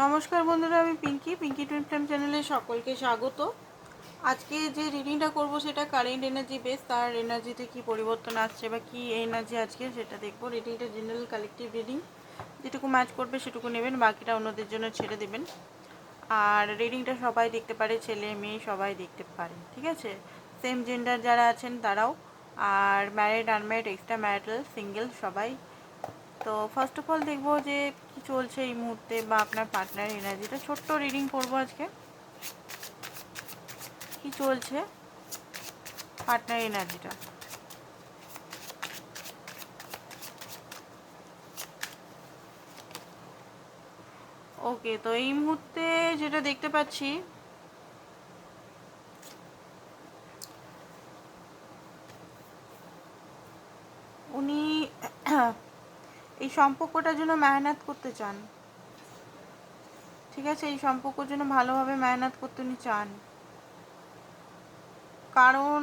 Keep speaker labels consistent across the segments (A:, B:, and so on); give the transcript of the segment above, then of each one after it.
A: নমস্কার বন্ধুরা, আমি পিঙ্কি। পিঙ্কি টুইন ফ্লেম চ্যানেলে সকলকে স্বাগত। আজকে যে রিডিংটা করব সেটা কারেন্ট এনার্জি বেস, তার এনার্জিতে কি পরিবর্তন আসছে বা কি এনার্জি আজকে সেটা দেখব। রিডিংটা জেনারেল কালেকটিভ রিডিং, যেটুকু ম্যাচ করবে সেটুকু নেবেন, বাকিটা অন্যদের জন্য ছেড়ে দেবেন। আর রিডিংটা সবাই দেখতে পারে, ছেলে মেয়ে সবাই দেখতে পারে, ঠিক আছে? সেম জেন্ডার যারা আছেন তারাও। আর married unmarried extra marital single সবাই তো ফার্স্ট অফ অল দেখব যে কি চলছে এই মুহূর্তে বা আপনার পার্টনার এনার্জিটা ছোট্ট রিডিং করব আজকে। কি চলছে পার্টনার এনার্জিটা ওকে তো এই মুহূর্তে যেটা দেখতে পাচ্ছি উনি এই সম্পর্কটার জন্য মেহনত করতে চান। ঠিক আছে? এই সম্পর্কের জন্য ভালোভাবে মেহনত করতে উনি চান। কারণ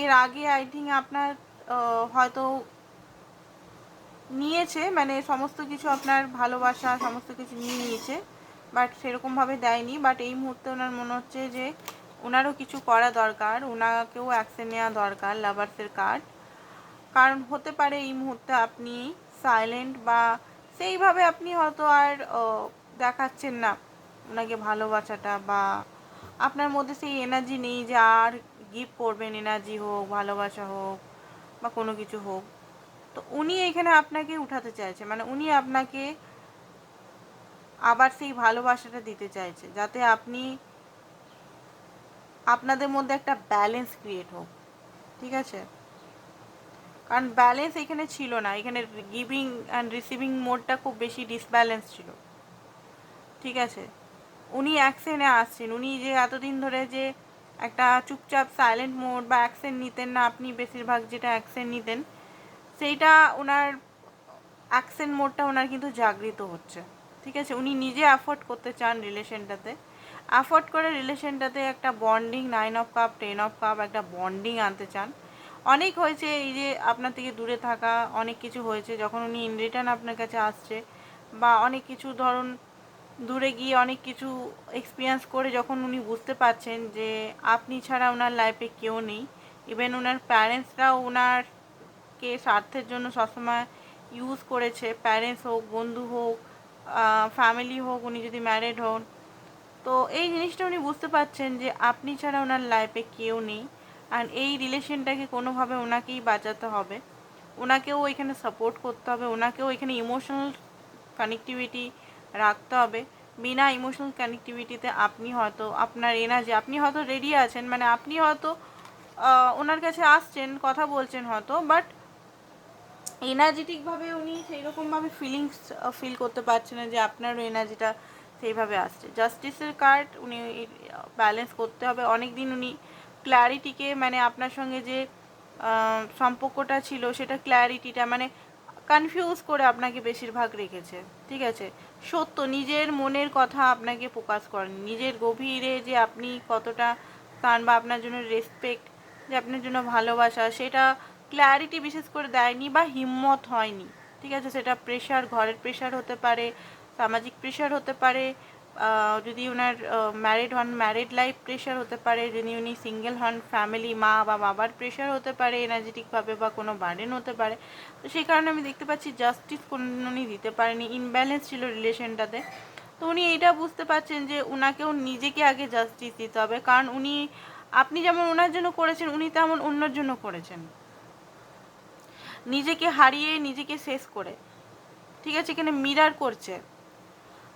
A: এর আগে আই থিঙ্ক আপনার হয়তো নিয়েছে মানে সমস্ত কিছু আপনার ভালোবাসা, সমস্ত কিছু নিয়ে নিয়েছে, বাট সেরকমভাবে দেয়নি। বাট এই মুহূর্তে ওনার মনে হচ্ছে যে, ওনারও কিছু করা দরকার, ওনাকেও অ্যাকশন নেওয়া দরকার, লাভার্সের কার্ড। কারণ হতে পারে এই মুহূর্তে আপনি সাইলেন্ট বা সেইভাবে আপনি হয়তো আর দেখাচ্ছেন না ওনাকে ভালোবাসাটা বা আপনার মধ্যে সেই এনার্জি নেই যে আর গিফট করবেন এনার্জি হোক, ভালোবাসা হোক বা কোনো কিছু হোক। তো উনি এখানে আপনাকে উঠাতে চাইছে মানে উনি আপনাকে আবার সেই ভালোবাসাটা দিতে চাইছে যাতে আপনি আপনাদের মধ্যে একটা ব্যালেন্স ক্রিয়েট হোক। ঠিক আছে? কারণ ব্যালেন্স এখানে ছিল না। এখানে গিভিং অ্যান্ড রিসিভিং মোডটা খুব বেশি ডিসব্যালেন্স ছিল। ঠিক আছে? উনি অ্যাকশনে আসছেন। উনি যে এতদিন ধরে যে একটা চুপচাপ সাইলেন্ট মোড বা অ্যাকশন নিতেন না, আপনি বেশিরভাগ যেটা অ্যাকশন নিতেন, সেইটা ওনার অ্যাকশন মোডটা ওনার কিন্তু জাগৃত হচ্ছে। ঠিক আছে? উনি নিজে অ্যাফোর্ড করতে চান রিলেশনটাতে অ্যাফোর্ড করে রিলেশনটাতে একটা bonding nine of cup ten of cup একটা বন্ডিং আনতে চান। অনেক হয়েছে, এই যে আপনার থেকে দূরে থাকা, অনেক কিছু হয়েছে, যখন উনি ইন রিটার্ন আপনার কাছে আসছে, বা অনেক কিছু ধরুন, দূরে গিয়ে অনেক কিছু এক্সপিরিয়েন্স করে যখন উনি বুঝতে পারছেন যে আপনি ছাড়া ওনার লাইফে কেউ নেই ইভেন ওনার প্যারেন্টসরাও ওনারকে স্বার্থের জন্য সবসময় ইউজ করেছে প্যারেন্টস হোক, বন্ধু হোক ফ্যামিলি হোক, উনি যদি ম্যারিড হন, তো এই জিনিসটা উনি বুঝতে পারছেন যে আপনি ছাড়া ওনার লাইফে কেউ নেই আর এই রিলেশনটাকে কোনোভাবে ওনাকেই বাঁচাতে হবে। ওনাকেও এখানে সাপোর্ট করতে হবে। ওনাকেও এখানে ইমোশনাল কানেক্টিভিটি রাখতে হবে। বিনা ইমোশনাল কানেক্টিভিটিতে আপনি হয়তো আপনার এনার্জি আপনি হয়তো রেডি আছেন মানে আপনি হয়তো ওনার কাছে আসছেন, কথা বলছেন হয়তো বাট এনার্জেটিকভাবে উনি সেই রকমভাবে ফিলিংস ফিল করতে পারছেন না যে আপনারও এনার্জিটা সেইভাবে আসছে। জাস্টিসের কার্ড উনি ব্যালেন্স করতে হবে। অনেক দিন উনি ক্ল্যারিটিকে মানে আপনার সঙ্গে যে সম্পর্কটা ছিল সেটা ক্ল্যারিটিটা মানে কনফিউজ করে আপনাকে বেশিরভাগ রেখেছে, ঠিক আছে? সত্য, নিজের মনের কথা আপনাকে প্রকাশ করেন। নিজের গভীরে যে আপনি কতটা স্থান বা আপনার জন্য রেসপেক্ট যে আপনার জন্য ভালোবাসা, সেটা ক্ল্যারিটি বিশেষ করে দেয়নি বা হিম্মত হয়নি, ঠিক আছে? সেটা প্রেশার ঘরের প্রেশার হতে পারে, সামাজিক প্রেশার হতে পারে যদি ওনার ম্যারিড হন ম্যারিড লাইফ প্রেশার হতে পারে, যদি উনি সিঙ্গেল হন ফ্যামিলি মা বা বাবার প্রেশার হতে পারে এনার্জেটিকভাবে বা কোনো বার্ডেন হতে পারে, তো সেই কারণে আমি দেখতে পাচ্ছি জাস্টিস কোনো উনি দিতে পারেনি ইনব্যালেন্স ছিল রিলেশনটাতে তো উনি এটা বুঝতে পারছেন যে উনাকেও নিজেকে আগে জাস্টিস দিতে হবে, কারণ উনি, আপনি যেমন ওনার জন্য করেছেন, উনি তেমন অন্যর জন্য করেছেন। নিজেকে হারিয়ে নিজেকে শেষ করে। ঠিক আছে, এখানে মিরার করছে।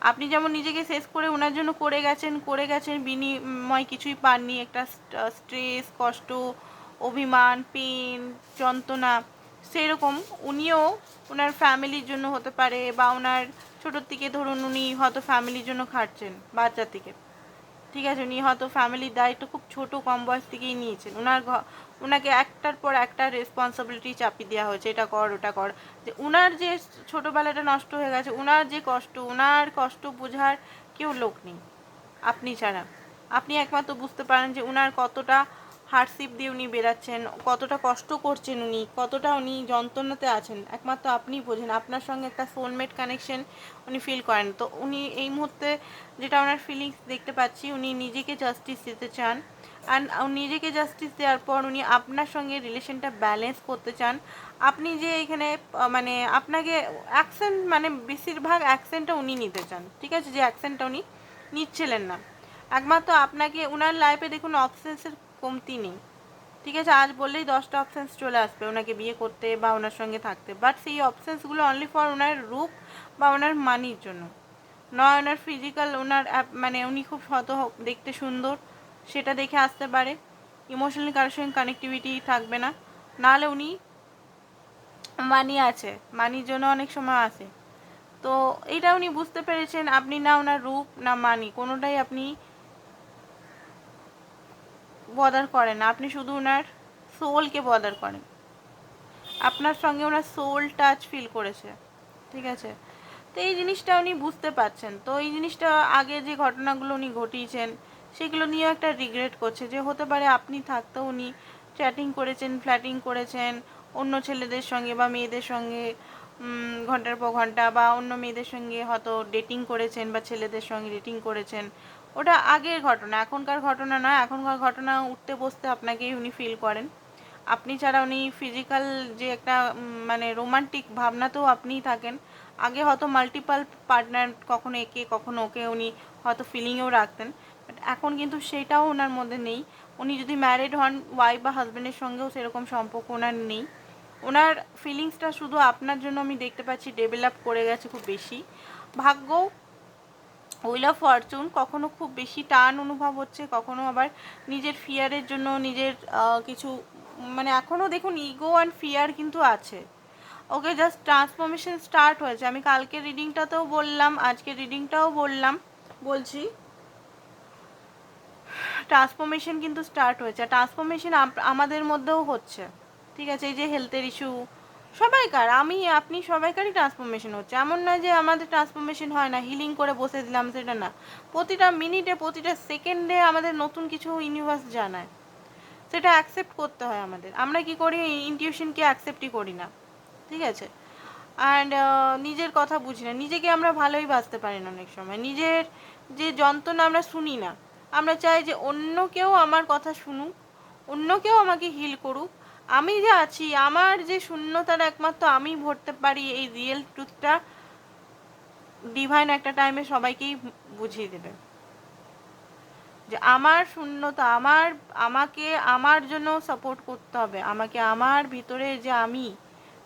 A: আপনি যেমন নিজেকে শেষ করে ওনার জন্য করে গেছেন করে গেছেন বিনিময় কিছুই পাননি, একটা স্ট্রেস কষ্ট, অভিমান পেন যন্ত্রণা, সেরকম উনিও ওনার ফ্যামিলির জন্য হতে পারে বা ওনার ছোটোর থেকে ধরুন উনি হয়তো ফ্যামিলির জন্য খাটছেন বাচ্চার থেকে। ঠিক আছে, উনি হয়তো ফ্যামিলির দায়িত্ব খুব ছোট, কম বয়স থেকেই নিয়েছেন। ওনার ওনাকে একটার পর একটা রেসপন্সিবিলিটি চাপিয়ে দেওয়া হয়েছে, এটা কর, ওটা কর। যে ওনার যে ছোটোবেলাটা নষ্ট হয়ে গেছে ওনার যে কষ্ট ওনার কষ্ট বোঝার কেউ লোক নেই। আপনি ছাড়া। আপনি একমাত্র বুঝতে পারেন যে ওনার কতটা হার্ডশিপ দিয়ে উনি বেরাচ্ছেন কতটা কষ্ট করছেন উনি, কতটা উনি যন্ত্রণাতে আছেন, একমাত্র আপনিই বোঝেন, আপনার সঙ্গে একটা সোলমেট কানেকশন উনি ফিল করেন। তো উনি এই মুহূর্তে যেটা ওনার ফিলিংস দেখতে পাচ্ছি, উনি নিজেকে জাস্টিস দিতে চান অ্যান্ড নিজেকে জাস্টিস দেওয়ার পর উনি আপনার সঙ্গে রিলেশনটা ব্যালেন্স করতে চান। আপনি যে এখানে মানে আপনাকে অ্যাকসেন্ট মানে বেশিরভাগ অ্যাকসেন্টটা উনি নিতে চান, ঠিক আছে? যে অ্যাকসেন্টটা উনি নিচ্ছিলেন না। একমাত্র আপনাকে ওনার লাইফে দেখুন অপশানসের কমতি নেই। ঠিক আছে, আজ বললেই দশটা অপশানস চলে আসবে, ওনাকে বিয়ে করতে বা ওনার সঙ্গে থাকতে। বাট সেই অপশানসগুলো অনলি ফর ওনার রূপ বা ওনার মানির জন্য। নয় ওনার ফিজিক্যাল ওনার মানে উনি খুব শত দেখতে সুন্দর, সেটা দেখে আসতে পারে। ইমোশনালি কারোর সঙ্গে কানেক্টিভিটি থাকবে না। নাহলে উনি মানি আছে মানির জন্য অনেক সময় আসে। তো এটা উনি বুঝতে পেরেছেন, আপনি না ওনার রূপ, না মানি কোনোটাই আপনি বদার করেন না। আপনি শুধু ওনার সোলকে বদার করেন। আপনার সঙ্গে ওনার সোল টাচ ফিল করেছে। ঠিক আছে? তো এই জিনিসটা উনি বুঝতে পারছেন। তো এই জিনিসটা আগে যে ঘটনাগুলো উনি ঘটিয়েছেন, সেগুলো নিয়েও একটা রিগ্রেট করছে যে হতে পারে আপনি থাকতেও উনি চ্যাটিং করেছেন ফ্ল্যাটিং করেছেন, অন্য ছেলেদের সঙ্গে বা মেয়েদের সঙ্গে ঘণ্টার পর ঘণ্টা বা অন্য মেয়েদের সঙ্গে হয়তো ডেটিং করেছেন বা ছেলেদের সঙ্গে ডেটিং করেছেন। ওটা আগের ঘটনা, এখনকার ঘটনা নয়, এখনকার ঘটনা উঠতে বসতে আপনাকেই উনি ফিল করেন। আপনি ছাড়া উনি ফিজিক্যাল যে একটা মানে রোমান্টিক ভাবনাতেও আপনিই থাকেন। আগে হয়তো মাল্টিপাল পার্টনার কখনো একে, কখনো ওকে উনি হয়তো ফিলিংয়েও রাখতেন। বাট এখন কিন্তু সেটাও ওনার মধ্যে নেই। উনি যদি ম্যারিড হন ওয়াইফ বা হাজব্যান্ডের সঙ্গেও সেরকম সম্পর্ক ওনার নেই। ওনার ফিলিংসটা শুধু আপনার জন্য আমি দেখতে পাচ্ছি ডেভেলপ করে গেছে খুব বেশি। ভাগ্য হুইল অফ ফরচুন কখনো খুব বেশি টান অনুভব হচ্ছে, কখনো আবার নিজের ফিয়ারের জন্য নিজের কিছু মানে এখনও দেখুন ইগো অ্যান্ড ফিয়ার কিন্তু আছে। ওকে জাস্ট ট্রান্সফরমেশন স্টার্ট হয়েছে। আমি কালকে রিডিংটাতেও বললাম, আজকে রিডিংটাও বললাম, বলছি ট্রান্সফরমেশন কিন্তু স্টার্ট হয়েছে। ট্রান্সফরমেশন আমাদের মধ্যেও হচ্ছে। ঠিক আছে, এই যে হেলথের ইস্যু সবাইকার, আমি, আপনি সবাইকারই ট্রান্সফরমেশন হচ্ছে। এমন নয় যে আমাদের ট্রান্সফরমেশন হয় না হিলিং করে বসে দিলাম, সেটা না। প্রতিটা মিনিটে প্রতিটা সেকেন্ডে আমাদের নতুন কিছু ইউনিভার্স জানায়। সেটা অ্যাকসেপ্ট করতে হয় আমাদের। আমরা কি করি? ইনটিউশনকে অ্যাকসেপ্টই করি না। ঠিক আছে? অ্যান্ড নিজের কথা বুঝি না। নিজেকে আমরা ভালোই বাঁচতে পারি না অনেক সময়। নিজের যে যন্ত্রণা আমরা শুনি না। আমরা চাই যে অন্য কেউ আমার কথা শুনুক, অন্য কেউ আমাকে হিল করুক আমি যে আছি, আমার যে শূন্যতার একমাত্র আমি ভরতে পারি এই রিয়েল ট্রুথটা ডিভাইন একটা টাইমে সবাইকেই বুঝিয়ে দেবে। যে আমার শূন্যতা, আমার, আমাকে, আমার জন্য সাপোর্ট করতে হবে। আমাকে আমার ভিতরে যে আমি,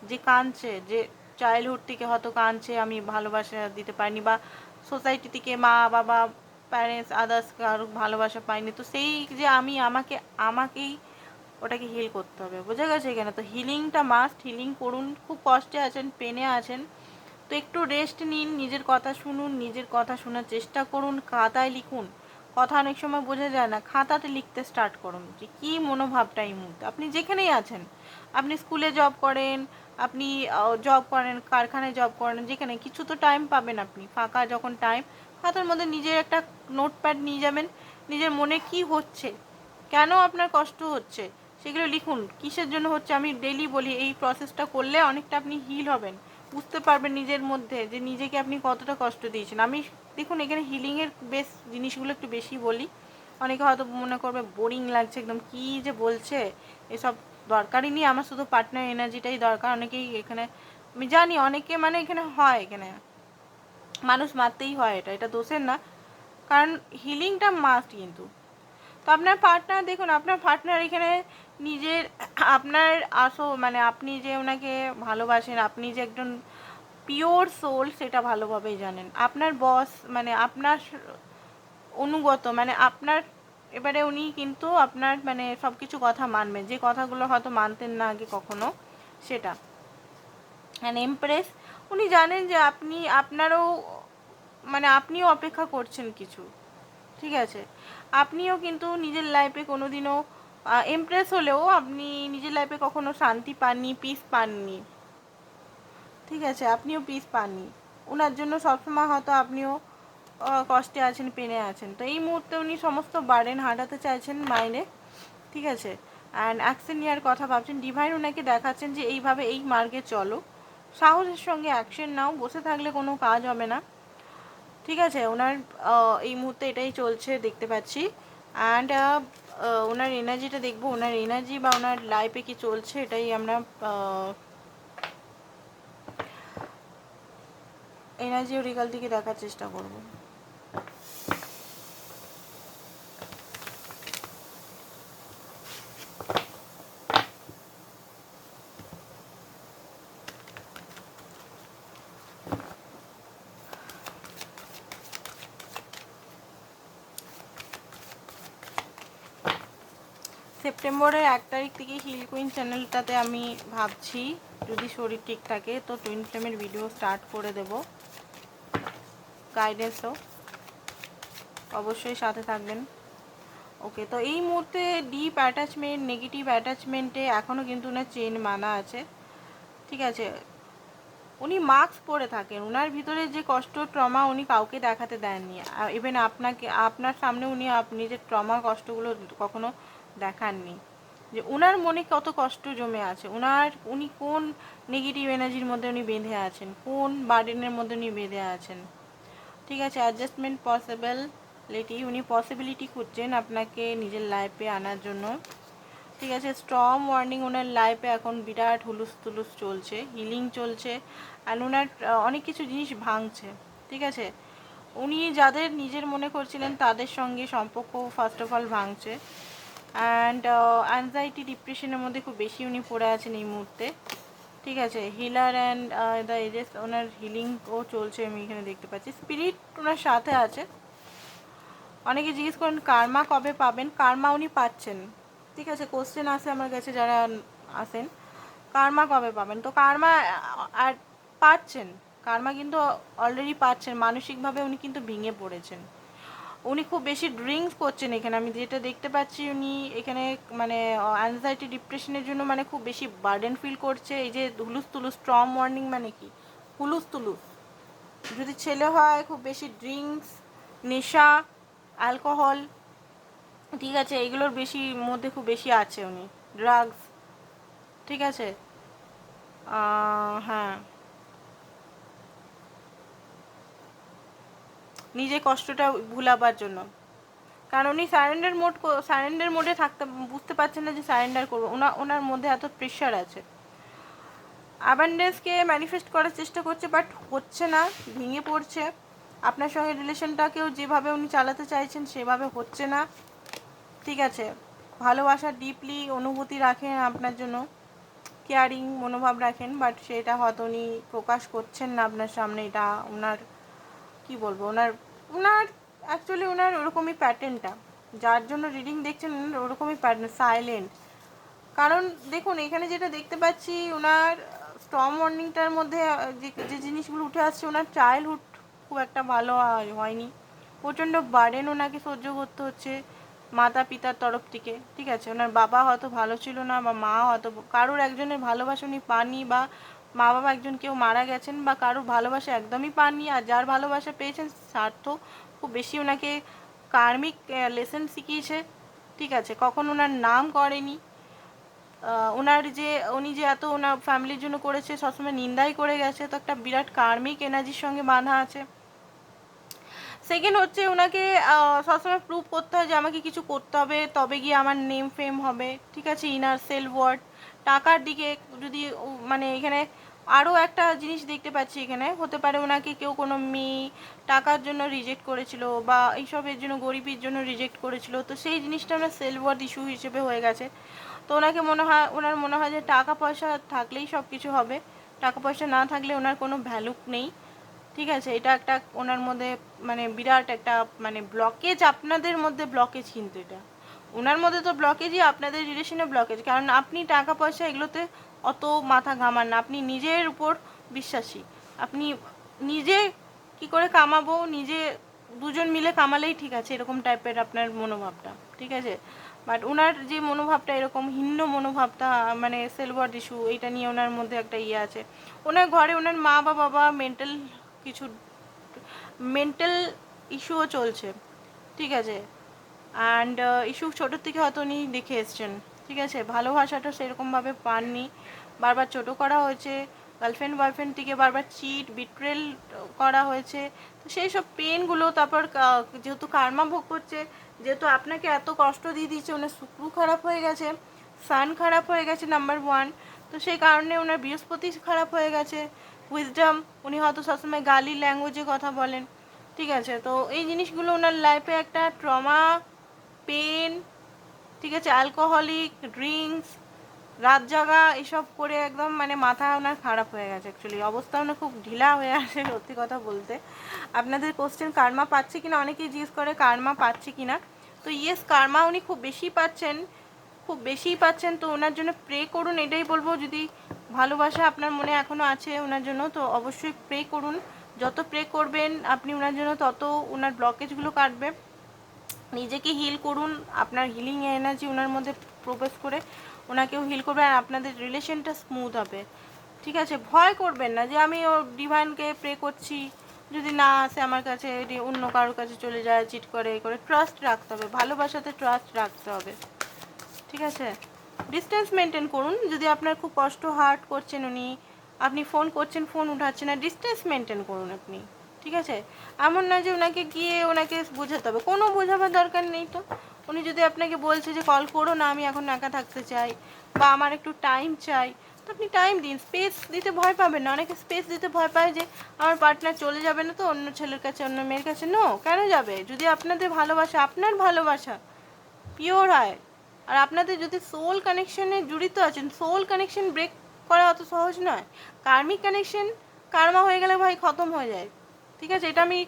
A: যে কাঁদছে, যে চাইল্ডহুড থেকে হয়তো কাঁদছে, আমি ভালোবাসা দিতে পারিনি বা সোসাইটি থেকে মা, বাবা প্যারেন্টস আদার্স কারও ভালোবাসা পাইনি তো সেই যে আমি, আমাকে, আমাকেই ওটাকে হিল করতে হবে। বোঝা গেছে এখানে? তো হিলিংটা মাস্ট হিলিং করুন। খুব কষ্টে আছেন পেনে আছেন। তো একটু রেস্ট নিন, নিজের কথা শুনুন, নিজের কথা শোনার চেষ্টা করুন, খাতায় লিখুন। কথা অনেক সময় বোঝা যায় না, খাতাতে লিখতে স্টার্ট করুন যে কী মনোভাবটা এই মুহূর্তে। আপনি যেখানেই আছেন, আপনি স্কুলে জব করেন, আপনি জব করেন, কারখানায় জব করেন, যেখানে কিছু তো টাইম পাবেন আপনি। ফাঁকা যখন টাইম খাতার মধ্যে নিজের একটা নোটপ্যাড নিয়ে যাবেন, নিজের মনে কি হচ্ছে, কেন আপনার কষ্ট হচ্ছে সেগুলো লিখুন। কিসের জন্য হচ্ছে আমি ডেলি বলি, এই প্রসেসটা করলে অনেকটা আপনি হিল হবেন। বুঝতে পারবেন নিজের মধ্যে যে নিজেকে আপনি কতটা কষ্ট দিয়েছেন। আমি দেখুন, এখানে হিলিংয়ের বেশ জিনিসগুলো একটু বেশি বলি। অনেকে হয়তো মনে করবে বোরিং লাগছে একদম। কি যে বলছে? এসব দরকারই নেই। আমার শুধু পার্টনার এনার্জিটাই দরকার। অনেকেই এখানে, আমি জানি অনেকে মানে এখানে হয় এখানে। মানুষ মারতেই হয় এটা। এটা দোষের না। কারণ হিলিংটা মাস্ট কিন্তু। তো আপনার পার্টনার দেখুন, আপনার পার্টনার এখানে নিজের, আপনার আসো মানে আপনি যে ওনাকে ভালোবাসেন, আপনি যে একজন পিওর সোল সেটা ভালোভাবেই জানেন। আপনার বস মানে আপনার অনুগত মানে আপনার, এবারে উনি কিন্তু আপনার মানে সব কিছু কথা মানবেন। যে কথাগুলো হয়তো মানতেন না আগে কখনো, সেটা। অ্যান্ড এমপ্রেস উনি জানেন যে আপনি, আপনারও মানে আপনিও অপেক্ষা করছেন কিছু। ঠিক আছে? আপনিও কিন্তু নিজের লাইফে কোনোদিনও এমপ্রেস হলেও আপনি নিজের লাইফে কখনো শান্তি পাননি পিস পাননি। ঠিক আছে, আপনিও পিস পাননি। ওনার জন্য সবসময় হয়তো আপনিও কষ্টে আছেন পেনে আছেন। তো এই মুহূর্তে উনি সমস্ত বার্ডেন হাঁটাতে চাইছেন মাইনে। ঠিক আছে? অ্যান্ড অ্যাকশন নেওয়ার কথা ভাবছেন। ডিভাইন ওনাকে দেখাচ্ছেন যে এইভাবে এই মার্গে চলো। সাহসের সঙ্গে অ্যাকশন নাও। বসে থাকলে কোনো কাজ হবে না। ঠিক আছে, ওনার এই মুহূর্তে এটাই চলছে দেখতে পাচ্ছি। অ্যান্ড ওনার এনার্জিটা দেখব, ওনার এনার্জি বা ওনার লাইফে কি চলছে এটাই আমরা এনার্জি ও রিগাল থেকে দেখার চেষ্টা করব। সেপ্টেম্বরের এক তারিখ থেকে হিল কুইন চ্যানেলটাতে আমি ভাবছি, যদি শরীর ঠিক থাকে, তো টুইন ফ্লেমের ভিডিও স্টার্ট করে দেব। গাইডেন্সও অবশ্যই সাথে থাকবেন। ওকে তো এই মুহূর্তে ডিপ অ্যাটাচমেন্ট নেগেটিভ অ্যাটাচমেন্টে এখনও কিন্তু ওনার চেন মানা আছে। ঠিক আছে? উনি মাস্ক পরে থাকেন। ওনার ভিতরে যে কষ্ট ট্রমা উনি কাউকে দেখাতে দেননি। ইভেন আপনাকে, আপনার সামনে উনি আপ- নিজের ট্রমা কষ্টগুলো কখনো দেখাননি। যে ওনার মনে কত কষ্ট জমে আছে? ওনার উনি কোন নেগেটিভ এনার্জির মধ্যে উনি বেঁধে আছেন? কোন বার্ডেনের মধ্যে উনি বেঁধে আছেন? ঠিক আছে অ্যাডজাস্টমেন্ট পসিবল লেটি উনি পসিবিলিটি খুঁজছেন আপনাকে নিজের লাইফে আনার জন্য। ঠিক আছে স্ট্রং ওয়ার্নিং ওনার লাইফে এখন বিরাট হুলুস তুলুস চলছে হিলিং চলছে অ্যান্ড ওনার অনেক কিছু জিনিস ভাঙছে। ঠিক আছে, উনি যাদের নিজের মনে করছিলেন, তাদের সঙ্গে সম্পর্ক ফার্স্ট অফ অল ভাঙছে। অ্যান্ড অ্যাংজাইটি ডিপ্রেশনের মধ্যে খুব বেশি উনি পড়ে আছেন এই মুহূর্তে। ঠিক আছে? হিলার অ্যান্ড দ্য এজেস ওনার হিলিংও চলছে আমি এখানে দেখতে পাচ্ছি। স্পিরিট ওনার সাথে আছে। অনেকে জিজ্ঞেস করেন, কার্মা কবে পাবেন? কার্মা উনি পাচ্ছেন। ঠিক আছে? কোশ্চেন আসে আমার কাছে যারা আসেন, কার্মা কবে পাবেন? তো কার্মা আর পাচ্ছেন। কার্মা কিন্তু অলরেডি পাচ্ছেন। মানসিকভাবে উনি কিন্তু ভেঙে পড়েছেন। উনি খুব বেশি ড্রিঙ্কস করছেন এখানে। আমি যেটা দেখতে পাচ্ছি উনি এখানে মানে অ্যাংজাইটি ডিপ্রেশনের জন্য মানে খুব বেশি বার্ডেন ফিল করছে। এই যে হুলুস তুলুস স্ট্রং মর্নিং মানে কি? হুলুস তুলুস। যদি ছেলে হয়, খুব বেশি ড্রিঙ্কস নেশা অ্যালকোহল ঠিক আছে, এগুলোর বেশি মধ্যে খুব বেশি আছে উনি। ড্রাগস ঠিক আছে? হ্যাঁ। নিজে কষ্টটা ভুলাবার জন্য। কারণ উনি সারেন্ডার মোড সারেন্ডার মোডে থাকতে বুঝতে পারছেন না যে সারেন্ডার করব। ওনার ওনার মধ্যে এত প্রেশার আছে। অ্যাবান্ডেন্সকে ম্যানিফেস্ট করার চেষ্টা করছে বাট হচ্ছে না, ভেঙে পড়ছে। আপনার সঙ্গে রিলেশনটাকেও যেভাবে উনি চালাতে চাইছেন, সেভাবে হচ্ছে না। ঠিক আছে? ভালোবাসা ডিপলি অনুভূতি রাখেন আপনার জন্য। কেয়ারিং মনোভাব রাখেন বাট সেটা হয়তো উনি প্রকাশ করছেন না আপনার সামনে, এটা ওনার কি বলব, ওনার ওনার অ্যাকচুয়ালি ওনার ওরকমই প্যাটার্নটা যার জন্য রিডিং দেখছেন ওনার ওরকমই প্যাটার্ন সাইলেন্ট কারণ দেখুন, এখানে যেটা দেখতে পাচ্ছি, ওনার স্ট্রং ওয়ার্নিংটার মধ্যে, যে জিনিসগুলো উঠে আসছে, ওনার চাইল্ডহুড খুব একটা ভালো হয়নি। প্রচণ্ড বার্ডেন ওনাকে সহ্য করতে হচ্ছে মাতা পিতার তরফ থেকে, ঠিক আছে? ওনার বাবা হয়তো ভালো ছিল না, বা মা হয়তো কারোর একজনের ভালোবাসা উনি পাননি, বা মা বাবা একজন কেউ মারা গেছেন বা কারোর ভালোবাসা একদমই পাননি আর যার ভালোবাসা পেয়েছেন স্বার্থ খুব বেশি ওনাকে কার্মিক লেসন শিখিয়েছে। ঠিক আছে, কখন ওনার নাম করেনি ওনার যে, উনি যে এত ওনার ফ্যামিলির জন্য করেছে, সবসময় নিন্দাই করে গেছে, তো একটা বিরাট কার্মিক এনার্জির সঙ্গে বাঁধা আছে। সেকেন্ড হচ্ছে ওনাকে সবসময় প্রুভ করতে হয় যে আমাকে কিছু করতে হবে, তবে গিয়ে আমার নেম ফেম হবে। ঠিক আছে ইনার সেল ওয়ার্ড টাকার দিকে যদি মানে এখানে আরও একটা জিনিস দেখতে পাচ্ছি এখানে। হতে পারে ওনাকে কেউ কোনো মেয়ে টাকার জন্য রিজেক্ট করেছিল বা এইসবের জন্য, গরিবের জন্য রিজেক্ট করেছিল। তো সেই জিনিসটা ওনার সেল ওয়ার্ড ইস্যু হিসেবে হয়ে গেছে। তো ওনাকে মনে হয়, ওনার মনে হয় যে টাকা পয়সা থাকলেই সব কিছু হবে। টাকা পয়সা না থাকলে ওনার কোনো ভ্যালু নেই। ঠিক আছে? এটা একটা ওনার মধ্যে মানে বিরাট একটা মানে ব্লকেজ আপনাদের মধ্যে ব্লকেজ কিন্তু এটা। ওনার মধ্যে তো ব্লকেজই আপনাদের রিলেশনে ব্লকেজ কারণ আপনি টাকা পয়সা এগুলোতে অত মাথা ঘামান না। আপনি নিজের উপর বিশ্বাসী। আপনি নিজে কি করে কামাবো, নিজে দুজন মিলে কামালেই ঠিক আছে, এরকম টাইপের আপনার মনোভাবটা, ঠিক আছে? বাট ওনার যে মনোভাবটা, এরকম হিন্ন মনোভাবটা মানে সেলওয়ার্ড ইস্যু এটা নিয়ে ওনার মধ্যে একটা ইয়ে আছে। ওনার ঘরে ওনার মা বা বাবা মেন্টাল কিছু মেন্টাল ইস্যুও চলছে, ঠিক আছে? অ্যান্ড ইস্যু ছোটোর থেকে হয়তো উনি দেখে এসছেন। ঠিক আছে? ভালোবাসাটা সেরকমভাবে পাননি। বারবার ছোটো করা হয়েছে গার্লফ্রেন্ড বয়ফ্রেন্ড থেকে বারবার চিট বিট্রেল করা হয়েছে। তো সেই সব পেনগুলো তারপর যেহেতু কার্মা ভোগ করছে, যেহেতু আপনাকে এত কষ্ট দিয়ে দিয়েছে ওনার শুক্র খারাপ হয়ে গেছে সান খারাপ হয়ে গেছে নাম্বার ওয়ান তো সেই কারণে ওনার বৃহস্পতি খারাপ হয়ে গেছে। উইজডম উনি হয়তো সবসময় গালি ল্যাঙ্গুয়েজে কথা বলেন। ঠিক আছে? তো এই জিনিসগুলো ওনার লাইফে একটা ট্রমা পেন ঠিক আছে অ্যালকোহলিক ড্রিঙ্কস রাত জাগা, এসব করে একদম মানে মাথা ওনার খারাপ হয়ে গেছে অ্যাকচুয়ালি অবস্থা ওনার খুব ঢিলা হয়ে আছে সত্যি কথা বলতে। আপনাদের কোশ্চেন কার্মা পাচ্ছে কিনা? অনেকেই জিজ্ঞেস করে কার্মা পাচ্ছে কিনা? তো ইয়েস কার্মা উনি খুব বেশি পাচ্ছেন, খুব বেশিই পাচ্ছেন। তো ওনার জন্য প্রে করুন, এটাই বলব। যদি ভালোবাসা আপনার মনে এখনও আছে ওনার জন্য, তো অবশ্যই প্রে করুন। যত প্রে করবেন আপনি ওনার জন্য, তত ওনার ব্লকেজগুলো কাটবে। নিজেকে হিল করুন, আপনার হিলিং এনার্জি ওনার মধ্যে প্রবেশ করে ওনাকেও হিল করবে আর আপনাদের রিলেশনটা স্মুথ হবে। ঠিক আছে? ভয় করবেন না যে আমি ও ডিভাইনকে প্রে করছি, যদি না আসে আমার কাছে অন্য কারোর কাছে চলে যায় চিট করে, এ করে ট্রাস্ট রাখতে হবে, ভালোবাসাতে ট্রাস্ট রাখতে হবে। ঠিক আছে? ডিস্টেন্স মেনটেন করুন, যদি আপনার খুব কষ্ট হার্ট করছেন উনি, আপনি ফোন করছেন ফোন উঠাচ্ছেন না ডিস্টেন্স মেনটেন করুন আপনি। ঠিক আছে? এমন না যে ওনাকে গিয়ে ওনাকে বোঝাতে হবে। কোনো বোঝাবার দরকার নেই তো। উনি যদি আপনাকে বলছে যে, কল করো না, আমি এখন একা থাকতে চাই বা আমার একটু টাইম চাই, তো আপনি টাইম দিন। স্পেস দিতে ভয় পাবেন না। অনেকে স্পেস দিতে ভয় পায় যে, আমার পার্টনার চলে যাবে না তো, অন্য ছেলের কাছে, অন্য মেয়ের কাছে। নো কেন যাবে? যদি আপনাদের ভালোবাসা, আপনার ভালোবাসা পিওর হয়, আর আপনাদের যদি সোল কানেকশনে জড়িত আছেন সোল কানেকশন ব্রেক করা অত সহজ নয়। কার্মিক কানেকশন কার্মা হয়ে গেলে ভাই খতম হয়ে যায়। ঠিক আছে, এটা আমি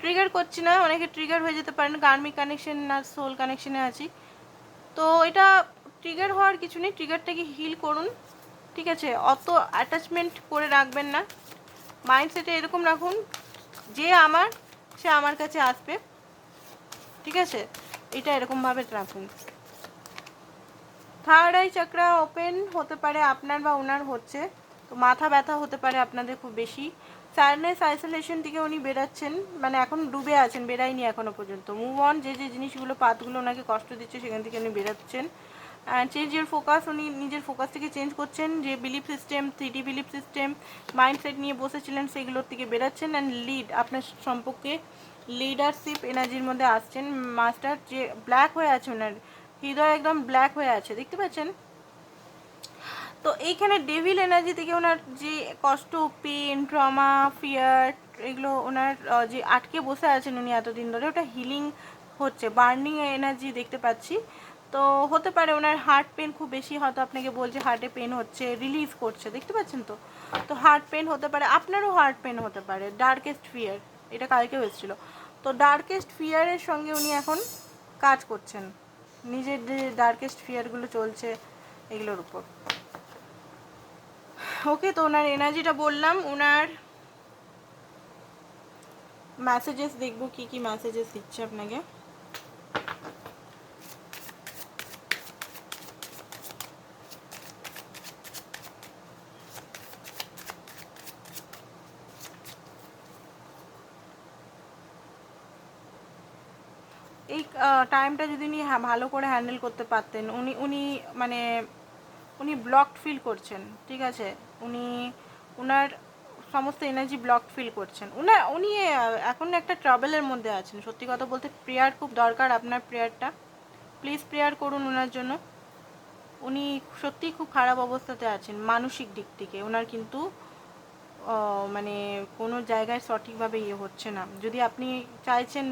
A: ট্রিগার করছি না, অনেকে ট্রিগার হয়ে যেতে পারেন কার্মিক কানেকশন না সোল কানেকশনে আছি। তো এটা ট্রিগার হওয়ার কিছু নেই ট্রিগারটাকে হিল করুন, ঠিক আছে, অত অ্যাটাচমেন্ট করে রাখবেন না। মাইন্ডসেটে এরকম রাখুন, যে আমার, সে আমার কাছে আসবে, ঠিক আছে, এটা এরকমভাবে রাখুন। থার্ড আই চাকরা ওপেন হতে পারে আপনার বা ওনার হচ্ছে, তো মাথা ব্যথা হতে পারে আপনাদের খুব বেশি। স্যারনেস আইসোলেশন থেকে উনি বেরাচ্ছেন মানে এখন ডুবে আছেন বেরায়নি এখনও পর্যন্ত। মুভ অন যে যে জিনিসগুলো, পাতগুলো ওনাকে কষ্ট দিচ্ছে, সেখান থেকে উনি বেরাচ্ছেন চেঞ্জ ইউর ফোকাস উনি নিজের ফোকাস থেকে চেঞ্জ করছেন। যে belief system three D belief system mindset নিয়ে বসেছিলেন, সেগুলোর থেকে বেরাচ্ছেন অ্যান্ড লিড আপনার সম্পর্কে লিডারশিপ এনার্জির মধ্যে আসছেন। মাস্টার যে ব্ল্যাক হয়ে আছে ওনার, হৃদয় একদম ব্ল্যাক হয়ে আছে। দেখতে পাচ্ছেন? তো এইখানে ডেভিল এনার্জি থেকে ওনার যে কষ্ট পেন ট্রমা ফিয়ার এগুলো ওনার যে আটকে বসে আছেন উনি এতদিন ধরে, ওটা হিলিং হচ্ছে বার্নিং এনার্জি দেখতে পাচ্ছি। তো হতে পারে ওনার হার্ট পেন খুব বেশি, হয়তো আপনাকে বলছে হার্টে পেন হচ্ছে রিলিজ করছে, দেখতে পাচ্ছেন তো? তো হার্ট পেন হতে পারে, আপনারও হার্ট পেন হতে পারে ডার্কেস্ট ফিয়ার এটা কালকে হয়েছিল। তো ডার্কেস্ট ফিয়ারের সঙ্গে উনি এখন কাজ করছেন, নিজের যে ডার্কেস্ট ফিয়ারগুলো চলছে, এগুলোর উপর। ওকে, তো ওনার এনার্জিটা বললাম, ওনার মেসেজেস দেখব, কি কি মেসেজেস দিচ্ছে আপনাকে। এই টাইমটা যদি উনি ভালো করে হ্যান্ডেল করতে পারতেন, উনি উনি মানে উনি ব্লকড ফিল করছেন ঠিক আছে? উনি ওনার সমস্ত এনার্জি ব্লক ফিল করছেন। উনি আহ, এখন একটা ট্রাভেলের মধ্যে আছেন। সত্যি কথা বলতে প্রেয়ার খুব দরকার আপনার প্রেয়ারটা। প্লিজ প্রেয়ার করুন ওনার জন্য। উনি সত্যিই খুব খারাপ অবস্থাতে আছেন মানসিক দিক থেকে। ওনার কিন্তু মানে কোনো জায়গায় সঠিকভাবে ইয়ে হচ্ছে না। যদি আপনি চাইছেন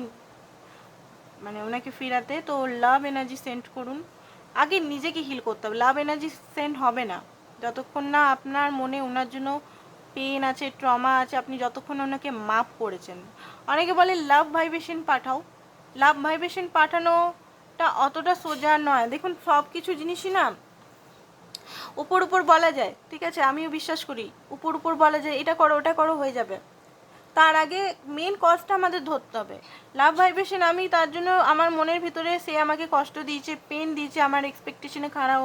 A: মানে ওনাকে ফিরাতে তো লাভ এনার্জি সেন্ড করুন। আগে নিজেকে হিল করতে হবে। লাভ এনার্জি সেন্ড হবে না। যতক্ষণ না আপনার মনে ওনার জন্য পেন আছে ট্রমা আছে, আপনি যতক্ষণ ওনাকে মাফ করেছেন। অনেকে বলে লাভ ভাইব্রেশন পাঠাও। লাভ ভাইব্রেশন পাঠানোটা অতটা সোজা নয়। দেখুন, সব কিছু জিনিসই না উপর উপর বলা যায়। ঠিক আছে? আমিও বিশ্বাস করি, উপর উপর বলা যায়, এটা করো, ওটা করো, হয়ে যাবে। তার আগে মেন কজটা আমাদের ধরতে হবে। লাভ ভাইব্রেশন আমি তার জন্য আমার মনের ভিতরে সে আমাকে কষ্ট দিয়েছে পেন দিয়েছে, আমার এক্সপেকটেশনে খারাপ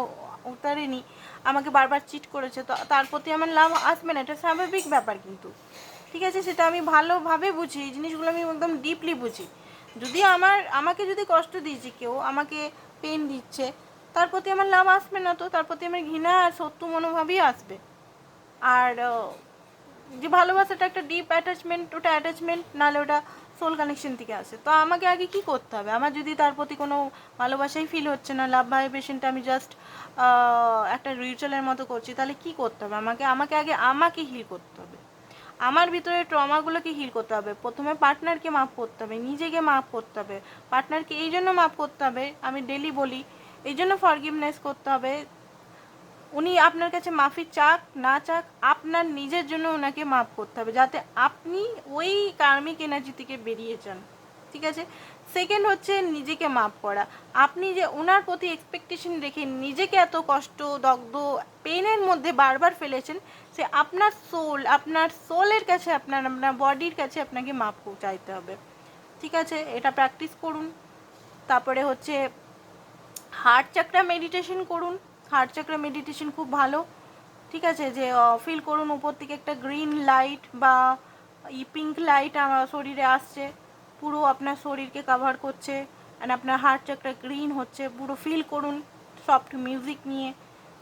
A: উতারেনি আমাকে বারবার চিট করেছে। তো তার প্রতি আমার লাভ আসবে না, এটা স্বাভাবিক ব্যাপার কিন্তু। ঠিক আছে? সেটা আমি ভালোভাবে বুঝি, এই জিনিসগুলো আমি একদম ডিপলি বুঝি। যদি আমার, আমাকে যদি কষ্ট দিয়েছে কেউ, আমাকে পেন দিচ্ছে, তার প্রতি আমার লাভ আসবে না তো, তার প্রতি আমার ঘৃণা আর শত্রু মনোভাবই আসবে। আর যে ভালোবাসাটা একটা ডিপ অ্যাটাচমেন্ট ওটা অ্যাটাচমেন্ট নাহলে ওটা সোল কানেকশন থেকে আসে। তো আমাকে আগে কি করতে হবে? আমার যদি তার প্রতি কোনো ভালোবাসাই ফিল হচ্ছে না লাভ ভাইব্রেশনটা আমি জাস্ট একটা রিচুয়ালের মতো করছি, তাহলে কি করতে হবে? আমাকে আমাকে আগে আমাকে হিল করতে হবে। আমার ভিতরে ট্রমাগুলোকে হিল করতে হবে। প্রথমে পার্টনারকে মাফ করতে হবে, নিজেকে মাফ করতে হবে। পার্টনারকে এই জন্য মাফ করতে হবে, আমি ডেলি বলি, এই জন্য ফরগিভনেস করতে হবে। উনি আপনার কাছে মাফি চাক, না চাক, আপনার নিজের জন্য ওনাকে মাফ করতে হবে, যাতে আপনি ওই কার্মিক এনার্জি থেকে বেরিয়ে যান, ঠিক আছে? সেকেন্ড হচ্ছে নিজেকে মাফ করা। আপনি যে ওনার প্রতি এক্সপেকটেশন রেখে নিজেকে এত কষ্ট, দগ্ধ পেনের মধ্যে বারবার ফেলেছেন, সে আপনার সোল আপনার সোলের কাছে আপনার আপনার বডির কাছে আপনাকে মাপ চাইতে হবে, ঠিক আছে? এটা প্র্যাকটিস করুন। তারপরে হচ্ছে হার্ট চাকরা মেডিটেশন করুন। হার্ট চাকরা মেডিটেশন খুব ভালো। ঠিক আছে? যে ফিল করুন উপর থেকে একটা গ্রিন লাইট বা ই পিঙ্ক লাইট আমার শরীরে আসছে। পুরো আপনার শরীরকে কভার করছে অ্যান্ড আপনার হার্ট চাকরা গ্রিন হচ্ছে। পুরো ফিল করুন সফট মিউজিক নিয়ে।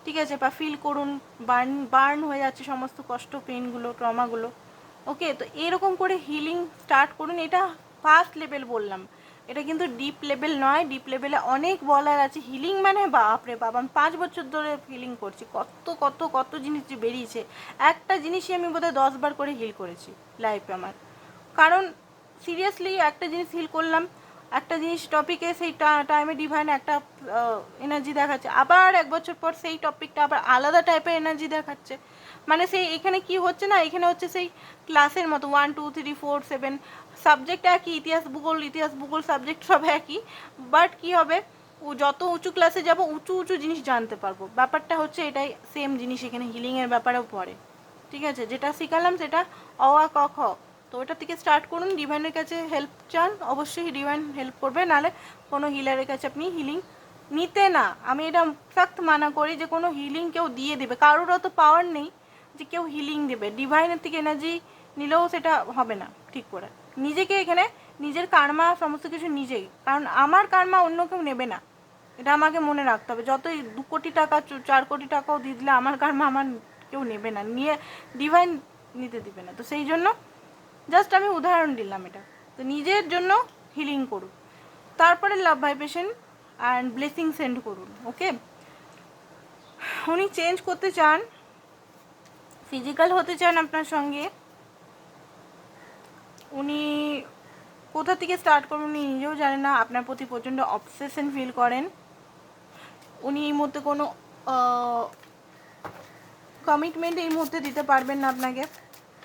A: ঠিক আছে? বা ফিল করুন বার্ন বার্ন হয়ে যাচ্ছে সমস্ত কষ্ট পেনগুলো ট্রমাগুলো ওকে তো এরকম করে হিলিং স্টার্ট করুন। এটা ফার্স্ট লেভেল বললাম। এটা কিন্তু ডিপ লেভেল নয় ডিপ লেভেলে অনেক বলার আছে হিলিং মানে বাপরে বাবা আমি পাঁচ বছর ধরে হিলিং করছি, কত কত কত জিনিস যে বেরিয়েছে, একটা জিনিসই আমি বোধহয় দশবার করে হিল করেছি লাইফে আমার। কারণ সিরিয়াসলি একটা জিনিস হিল করলাম, একটা জিনিস টপিকে সেই টাইমে ডিভাইন একটা এনার্জি দেখাচ্ছে, আবার এক বছর পর সেই টপিকটা আবার আলাদা টাইপের এনার্জি দেখাচ্ছে। মানে সেই এখানে কি হচ্ছে না, এখানে হচ্ছে সেই ক্লাসের মতো one two three four seven subject একই, ইতিহাস, ভূগোল ইতিহাস, ভূগোল সাবজেক্ট সব একই বাট কি হবে? ও যত উঁচু ক্লাসে যাব, উঁচু উঁচু জিনিস জানতে পারব। ব্যাপারটা হচ্ছে এটাই সেম জিনিস এখানে হিলিংয়ের ব্যাপারেও পড়ে। ঠিক আছে? যেটা শিখালাম সেটা অ, আ, ক, খ। তো ওটা থেকে স্টার্ট করুন ডিভাইনের কাছে হেল্প চান, অবশ্যই ডিভাইন হেল্প করবে, নাহলে কোনো হিলারের কাছে আপনি হিলিং নিতে না। আমি এটা সখ্ত মানা করি যে কোনো হিলিং কেউ দিয়ে দেবে। কারোর অত পাওয়ার নেই যে কেউ হিলিং দেবে। ডিভাইনের থেকে এনার্জি নিলেও সেটা হবে না, ঠিক করে। নিজেকে এখানে নিজের কার্মা, সমস্ত কিছু নিজেই। কারণ আমার কার্মা অন্য কেউ নেবে না। এটা আমাকে মনে রাখতে হবে। যতই দু কোটি টাকা চার কোটি টাকাও দিয়ে দিলে আমার কার্মা আমার কেউ নেবে না। নিয়ে ডিভাইন নিতে দিবে না। তো সেই জন্য জাস্ট আমি উদাহরণ দিলাম এটা। তো নিজের জন্য হিলিং করুন। তারপরে love vibration and blessing send করুন। ওকে উনি চেঞ্জ করতে চান ফিজিক্যাল হতে চান আপনার সঙ্গে। উনি কোথা থেকে স্টার্ট করবেন উনি নিজেও জানেন না, আপনার প্রতি প্রচণ্ড অবসেশন ফিল করেন। উনি এই মুহূর্তে কোনো কমিটমেন্ট এই মুহূর্তে দিতে পারবেন না আপনাকে।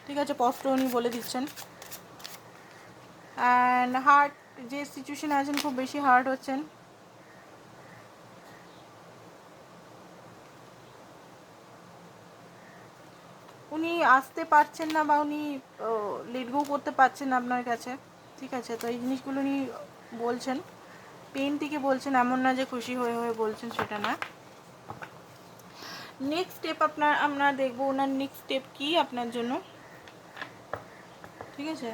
A: ঠিক আছে স্পষ্ট উনি বলে দিচ্ছেন। অ্যান্ড হার্ট যে সিচুয়েশন আছেন, খুব বেশি হার্ট হচ্ছেন। উনি আসতে পারছেন না বা উনি লেট গো করতে পারছেন না আপনার কাছে, ঠিক আছে? তো এই জিনিসগুলো উনি বলছেন। পেন থেকে বলছেন, এমন না যে খুশি হয়ে হয়ে বলছেন, সেটা না। নেক্সট স্টেপ আপনার, আমরা দেখব ওনার নেক্সট স্টেপ কি আপনার জন্য। ঠিক আছে?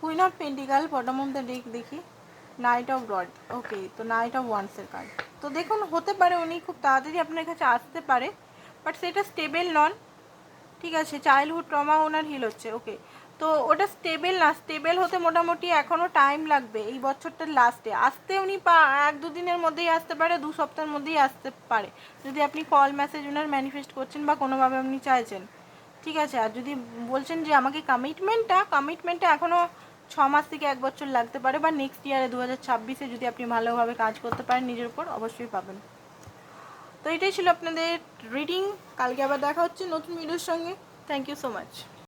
A: Queen of pentacle bottom of the deck দেখি। নাইট অফ রড ওকে তো নাইট অফ ওয়ান্সের কার্ড তো দেখুন, হতে পারে উনি খুব তাড়াতাড়ি আপনার কাছে আসতে পারে বাট সেটা স্টেবেল নন। ঠিক আছে চাইল্ডহুড ট্রমা ওনার হিল হচ্ছে ওকে তো ওটা স্টেবেল না স্টেবেল হতে মোটামুটি এখনও টাইম লাগবে এই বছরটার লাস্টে আসতে উনি এক দু দিনের মধ্যেই আসতে পারে, দু সপ্তাহের মধ্যেই আসতে পারে। যদি আপনি কল মেসেজ ওনার ম্যানিফেস্ট করছেন বা কোনোভাবে আপনি চাইছেন। ঠিক আছে, আর যদি বলছেন যে আমাকে কমিটমেন্টটা কমিটমেন্টটা এখনও ছ মাস থেকে এক বছর লাগতে পারে বা নেক্সট ইয়ারে দু হাজার ছাব্বিশে যদি আপনি ভালোভাবে কাজ করতে পারেন, নিজের উপর অবশ্যই পাবেন। তো এটাই ছিল আপনাদের রিডিং কালকে আবার দেখা হচ্ছে নতুন ভিডিওর সঙ্গে। Thank you so much